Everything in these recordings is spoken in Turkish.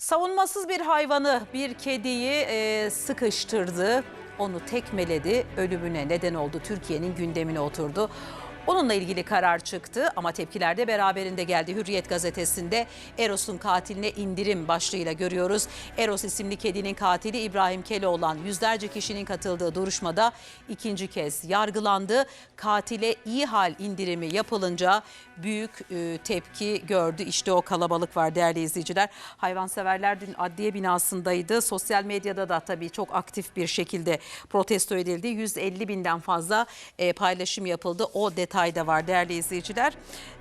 Savunmasız bir hayvanı, bir kediyi e, sıkıştırdı, onu tekmeledi, ölümüne neden oldu. Türkiye'nin gündemine oturdu. Onunla ilgili karar çıktı ama tepkiler de beraberinde geldi. Hürriyet gazetesinde Eros'un katiline indirim başlığıyla görüyoruz. Eros isimli kedinin katili İbrahim Keloğlan yüzlerce kişinin katıldığı duruşmada ikinci kez yargılandı. Katile iyi hal indirimi yapılınca büyük e, tepki gördü. İşte o kalabalık var değerli izleyiciler. Hayvanseverler dün adliye binasındaydı. Sosyal medyada da tabii çok aktif bir şekilde protesto edildi. 150 binden fazla e, paylaşım yapıldı. O detay da var değerli izleyiciler.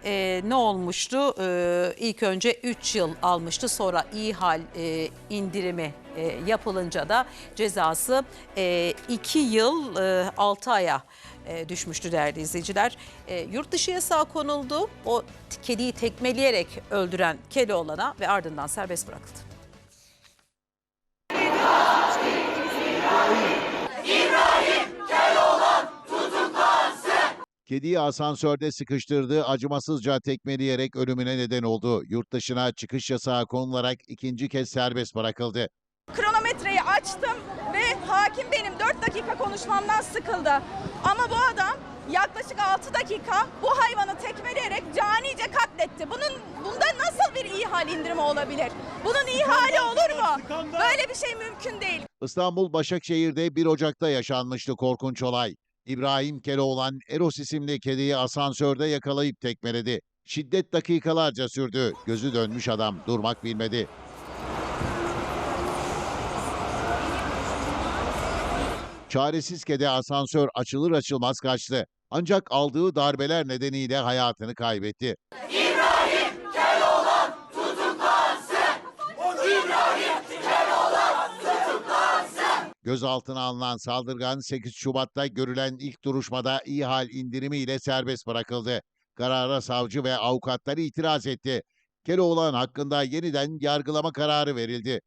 E, ne olmuştu? E, ilk önce 3 yıl almıştı. Sonra iyi hal e, indirimi e, yapılınca da cezası 2 yıl 6 aya e, düşmüştü değerli izleyiciler. E, yurt dışı yasağı konuldu. O kediyi tekmeleyerek öldüren Keloğlan'a ve ardından serbest bırakıldı. Kediyi asansörde sıkıştırdığı acımasızca tekmeleyerek ölümüne neden oldu. Yurt dışına çıkış yasağı konularak ikinci kez serbest bırakıldı. Kronometreyi açtım ve hakim benim 4 dakika konuşmamdan sıkıldı. Ama bu adam yaklaşık 6 dakika bu hayvanı tekmeleyerek canice katletti. Bunun bunda nasıl bir iyi hal indirimi olabilir? Bunun iyi hali olur mu? Böyle bir şey mümkün değil. İstanbul Başakşehir'de 1 Ocak'ta yaşanmıştı korkunç olay. İbrahim Keloğlan Eros isimli kediyi asansörde yakalayıp tekmeledi. Şiddet dakikalarca sürdü. Gözü dönmüş adam durmak bilmedi. Çaresiz kedi asansör açılır açılmaz kaçtı. Ancak aldığı darbeler nedeniyle hayatını kaybetti. Gözaltına alınan saldırgan 8 Şubat'ta görülen ilk duruşmada iyi hal indirimiyle serbest bırakıldı. Karara savcı ve avukatlar itiraz etti. Keloğlan hakkında yeniden yargılama kararı verildi.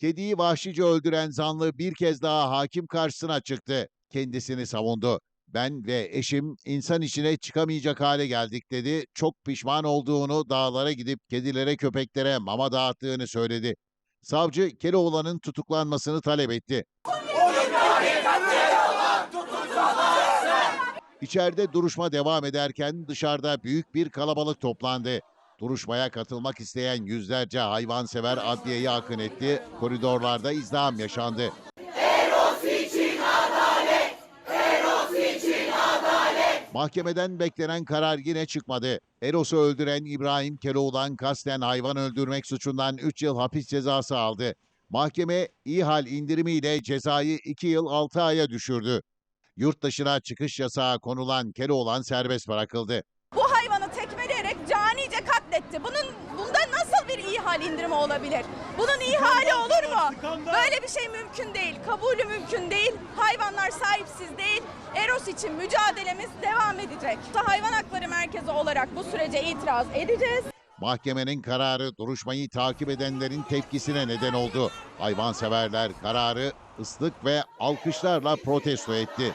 Kediyi vahşice öldüren zanlı bir kez daha hakim karşısına çıktı. Kendisini savundu. Ben ve eşim insan içine çıkamayacak hale geldik dedi. Çok pişman olduğunu dağlara gidip kedilere köpeklere mama dağıttığını söyledi. Savcı Keloğlan'ın tutuklanmasını talep etti. İçeride duruşma devam ederken dışarıda büyük bir kalabalık toplandı. Duruşmaya katılmak isteyen yüzlerce hayvansever adliyeye akın etti. Koridorlarda izdiham yaşandı. Mahkemeden beklenen karar yine çıkmadı. Eros'u öldüren İbrahim Keloğlan kasten hayvan öldürmek suçundan 3 yıl hapis cezası aldı. Mahkeme iyi hal indirimiyle cezayı 2 yıl 6 aya düşürdü. Yurt dışına çıkış yasağı konulan Keloğlan serbest bırakıldı. %80 olabilir. Bunun iyi hali olur mu? Böyle bir şey mümkün değil. Kabulü mümkün değil. Hayvanlar sahipsiz değil. Eros için mücadelemiz devam edecek. Hayvan Hakları Merkezi olarak bu sürece itiraz edeceğiz. Mahkemenin kararı duruşmayı takip edenlerin tepkisine neden oldu. Hayvanseverler kararı ıslık ve alkışlarla protesto etti.